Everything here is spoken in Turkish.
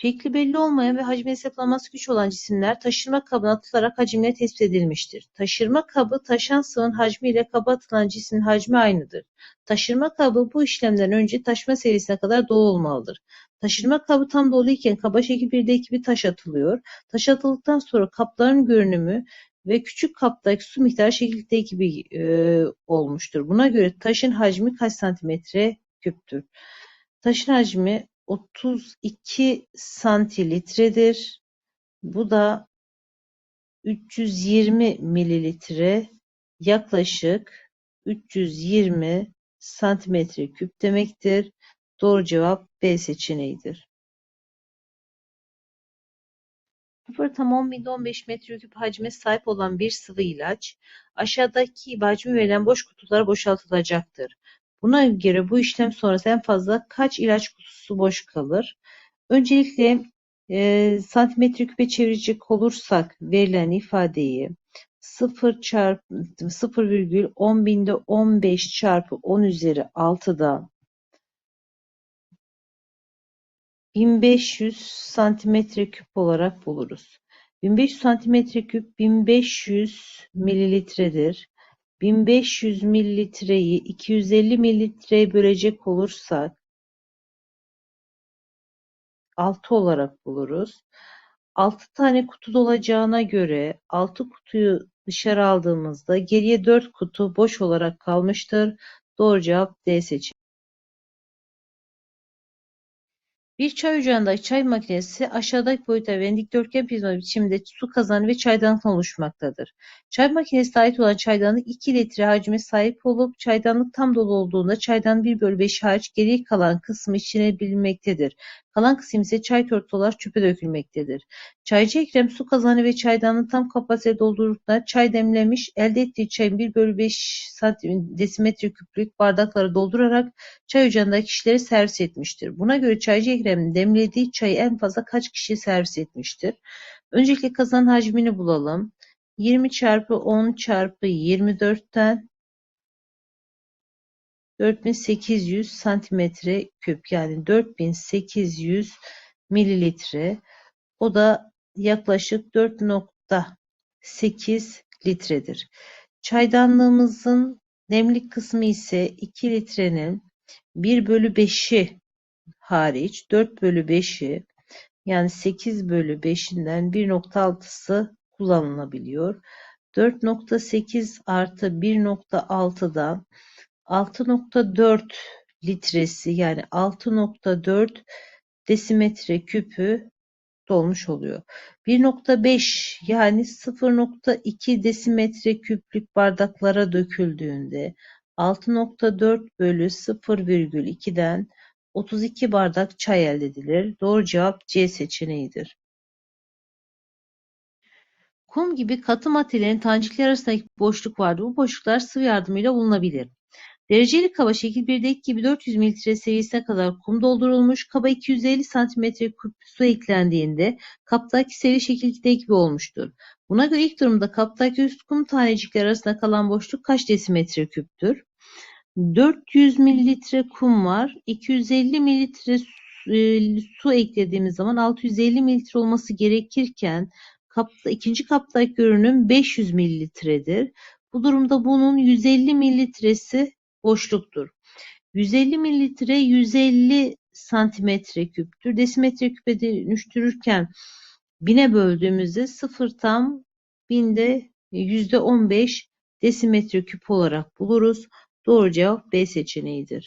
Şekli belli olmayan ve hacmi hesaplanması güç olan cisimler taşırma kabına atılarak hacimleri tespit edilmiştir. Taşırma kabı taşan sıvının hacmi ile kaba atılan cismin hacmi aynıdır. Taşırma kabı bu işlemden önce taşma seviyesine kadar dolu olmalıdır. Taşırma kabı tam doluyken kaba şekil 1'deki bir taş atılıyor. Taş atıldıktan sonra kapların görünümü ve küçük kaptaki su miktarı şekildeki gibi e, olmuştur. Buna göre taşın hacmi kaç santimetre küptür? Taşın hacmi 32 santilitredir. Bu da 320 mililitre yaklaşık 320 santimetre küp demektir. Doğru cevap B seçeneğidir. 0,10 binde 15 metreküp hacme sahip olan bir sıvı ilaç aşağıdaki hacmi verilen boş kutulara boşaltılacaktır. Buna göre bu işlem sonrası en fazla kaç ilaç kutusu boş kalır? Öncelikle e, santimetre küpe çevirecek olursak verilen ifadeyi 0 çarpı 0,10 binde 15 çarpı 10 üzeri 6'da 1500 santimetre küp olarak buluruz. 1500 santimetre küp 1500 mililitredir. 1500 mililitreyi 250 mililitreye bölecek olursak 6 olarak buluruz. 6 tane kutu dolacağına göre 6 kutuyu dışarı aldığımızda geriye 4 kutu boş olarak kalmıştır. Doğru cevap D seçeneği. Bir çay ocağındaki çay makinesi aşağıdaki boyutta verilen dikdörtgen prizma biçiminde su kazanı ve çaydanlıktan oluşmaktadır. Çay makinesine ait olan çaydanlık 2 litre hacme sahip olup çaydanlık tam dolu olduğunda çaydan 1 bölü 5 hariç geriye kalan kısmı içine bilinmektedir. Kalan kısım ise çay olarak çöpe dökülmektedir. Çaycı Ekrem su kazanı ve çaydanlığı tam kapasite doldurduklarında çay demlemiş, elde ettiği çayın 1 bölü 5 desimetre küplük bardaklara doldurarak çay ocağındaki kişilere servis etmiştir. Buna göre Çaycı Ekrem demlediği çayı en fazla kaç kişiye servis etmiştir? Öncelikle kazan hacmini bulalım. 20 çarpı 10 çarpı 24'ten 4800 santimetre küp yani 4800 mililitre. O da yaklaşık 4.8 litredir. Çaydanlığımızın nemlik kısmı ise 2 litrenin 1 bölü 5'i hariç 4 bölü 5'i yani 8 bölü 5'inden 1.6'sı kullanılabiliyor. 4.8 artı 1.6'dan 6.4 litresi yani 6.4 desimetre küpü dolmuş oluyor. 1.5 yani 0.2 desimetre küplük bardaklara döküldüğünde 6.4 bölü 0,2'den 32 bardak çay elde edilir. Doğru cevap C seçeneğidir. Kum gibi katı maddelerin tanecikler arasındaki boşluk vardır. Bu boşluklar sıvı yardımıyla bulunabilir. Dereceli kaba şekil 1'deki gibi 400 mililitre seviyesine kadar kum doldurulmuş, kaba 250 santimetre küp su eklendiğinde kaptaki seviye şekil 2'deki gibi olmuştur. Buna göre ilk durumda kaptaki üst kum tanecikleri arasında kalan boşluk kaç desimetre küptür? 400 mililitre kum var. 250 mililitre su, e, su eklediğimiz zaman 650 mililitre olması gerekirken kapta, ikinci kaptaki görünüm 500 mililitredir. Bu durumda bunun 150 mililitresi boşluktur. 150 mililitre 150 santimetre küptür. Desimetre küpe dönüştürürken bine böldüğümüzde sıfır tam binde yüzde on beş desimetre küp olarak buluruz. Doğru cevap B seçeneğidir.